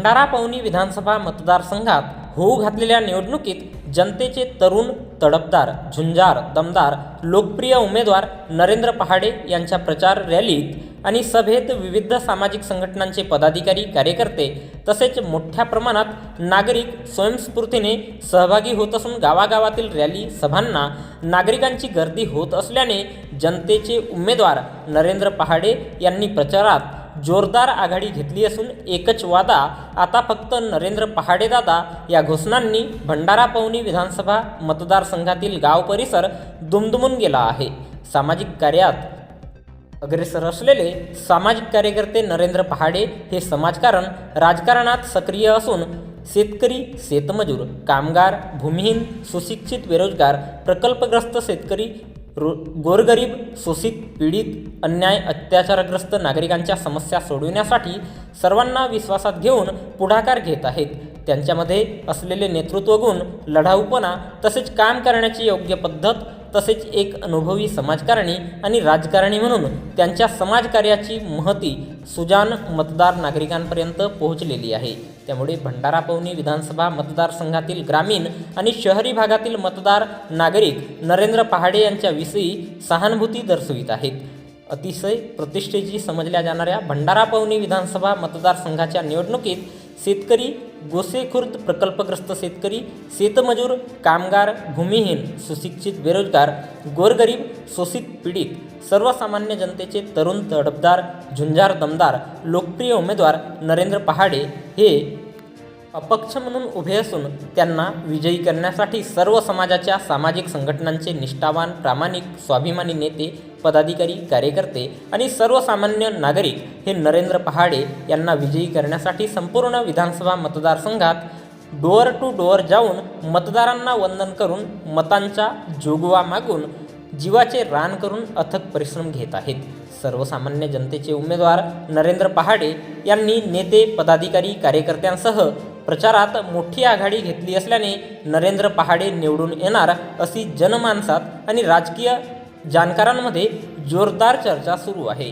भंडारा पवनी विधानसभा मतदारसंघात होऊ घातलेल्या निवडणुकीत जनतेचे तरुण तडफदार झुंजार दमदार लोकप्रिय उमेदवार नरेंद्र पहाडे यांच्या प्रचार रॅलीत आणि सभेत विविध सामाजिक संघटनांचे पदाधिकारी कार्यकर्ते तसेच मोठ्या प्रमाणात नागरिक स्वयंस्फूर्तीने सहभागी होत असून गावागावातील रॅली सभांना नागरिकांची गर्दी होत असल्याने जनतेचे उमेदवार नरेंद्र पहाडे यांनी प्रचारात जोरदार आघाडी घेतली असून एकच वादा आता फक्त नरेंद्र पहाडेदादा या घोषणांनी भंडारा पवनी विधानसभा मतदारसंघातील गाव परिसर दुमदुमून गेला आहे. सामाजिक कार्यात अग्रेसर असलेले सामाजिक कार्यकर्ते नरेंद्र पहाडे हे समाजकारण राजकारणात सक्रिय असून शेतकरी शेतमजूर कामगार भूमिहीन सुशिक्षित बेरोजगार प्रकल्पग्रस्त शेतकरी रो गोरगरीब शोषित पीडित अन्याय अत्याचारग्रस्त नागरिकांच्या समस्या सोडविण्यासाठी सर्वांना विश्वासात घेऊन पुढाकार घेत आहेत. त्यांच्यामध्ये असलेले नेतृत्व गुण लढाऊपणा तसेच काम करण्याची योग्य पद्धत तसेच एक अनुभवी समाजकारणी आणि राजकारणी म्हणून त्यांच्या समाजकार्याची महती सुजान मतदार नागरिकांपर्यंत पोहोचलेली आहे. त्यामुळे भंडारा पवनी विधानसभा मतदारसंघातील ग्रामीण आणि शहरी भागातील मतदार नागरिक नरेंद्र पहाडे यांच्याविषयी सहानुभूती दर्शवित आहेत. अतिशय प्रतिष्ठेची समजल्या जाणाऱ्या भंडारा पवनी विधानसभा मतदारसंघाच्या निवडणुकीत शेतकरी गोसेखुर्द प्रकल्पग्रस्त शेतकरी शेतमजूर कामगार भूमिहीन सुशिक्षित बेरोजगार गोरगरीब शोषित पीडित सर्वसामान्य जनतेचे तरुण तडफदार झुंजार दमदार लोकप्रिय उमेदवार नरेंद्र पहाडे हे अपक्ष म्हणून उभे असून त्यांना विजयी करण्यासाठी सर्व समाजाच्या सामाजिक संघटनांचे निष्ठावान प्रामाणिक स्वाभिमानी नेते पदाधिकारी कार्यकर्ते आणि सर्वसामान्य नागरिक हे नरेंद्र पहाडे यांना विजयी करण्यासाठी संपूर्ण विधानसभा मतदारसंघात डोअर टू डोअर जाऊन मतदारांना वंदन करून मतांचा जोगवा मागून जीवाचे रान करून अथक परिश्रम घेत आहेत. सर्वसामान्य जनतेचे उमेदवार नरेंद्र पहाडे यांनी नेते पदाधिकारी कार्यकर्त्यांसह प्रचारात मोठी आघाडी घेतली असल्याने नरेंद्र पहाडे निवडून येणार अशी जनमानसात आणि राजकीय जाणकारांमध्ये जोरदार चर्चा सुरू आहे.